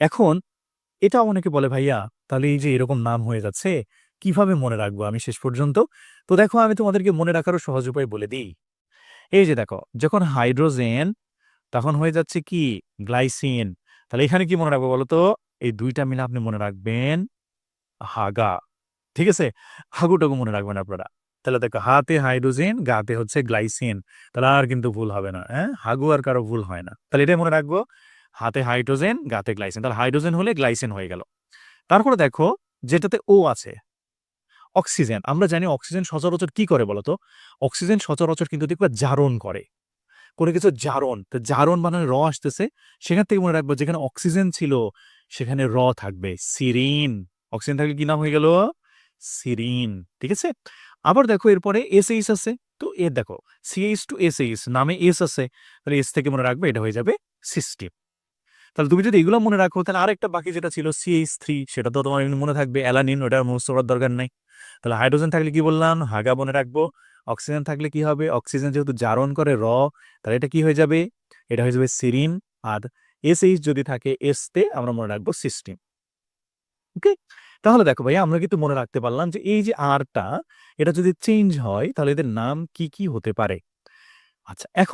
এখন এটা অনেকে বলে, ভাইয়া, তাহলে এই যে এরকম নাম হয়ে যাচ্ছে, কীভাবে মনে রাখব আমি শেষ পর্যন্ত? তো দেখো, আমি তোমাদেরকে মনে রাখারও সহজ উপায় বলে দিই। এই যে দেখো, যখন হাইড্রোজেন, তখন হয়ে যাচ্ছে কি? গ্লাইসিন। তাহলে এখানে কি মনে রাখব বলতো? এই দুইটা মিলে আপনি মনে রাখবেন, হাগা। ঠিক আছে? হাগুটাকু মনে রাখবেন আপনারা। তাহলে দেখো, হাতে হাইড্রোজেন, গাতে হচ্ছে গ্লাইসিন। তাহলে আর কিন্তু ভুল হবে না হ্যাঁ? হাগু আর কারও ভুল হয় না। তাহলে এটাই মনে রাখব হাতে হাইড্রোজেন, গাতে গ্লাইসেন। তাহলে হাইড্রোজেন হলে গ্লাইসেন হয়ে গেল। তারপরে দেখো, যেটাতে ও আছে, অক্সিজেন। আমরা জানি অক্সিজেন সচরাচর কি করে বলতো? অক্সিজেন সচরাচর কিন্তু দেখবে জারণ করে। কোনো কিছু জারণ। তো জারণ মানে র আসতেছে, সেখান থেকে মনে রাখব যেখানে অক্সিজেন ছিল, সেখানে র থাকবে। সিরিন অক্সিজেন থাকলে কি নাম হয়ে গেল? সিরিন ঠিক আছে? আবার দেখো, এরপরে এসএইচ আছে। তো এ দেখো সিএইচ টু এসএইচ নামে এস আছে। তাহলে এস থেকে মনে রাখবে, এটা হয়ে যাবে সিস্টেম। তাহলে তুমি যদি এগুলো মনে রাখো, তাহলে আরেকটা বাকি যেটা ছিল সিএইচ থ্রি সেটা তো তোমার মনে থাকবে অ্যালানিন ওটা মুখস্থ করার দরকার নাই। তাহলে হাইড্রোজেন থাকলে কি বললাম? হাগা মনে রাখব অক্সিজেন থাকলে কি হবে? অক্সিজেন যেহেতু জারণ করে র, তাহলে এটা কি হয়ে যাবে? এটা হয়ে যাবে সিরিন, আর এসএইচ যদি থাকে এসতে আমরা মনে রাখব সিস্টেম ওকে তাহলে দেখো ভাই আমরা কিন্তু মনে রাখতে পারলাম যে এই যে আরটা এটা যদি চেঞ্জ হয়, তাহলে এদের নাম কি কি হতে পারে? আচ্ছা এখন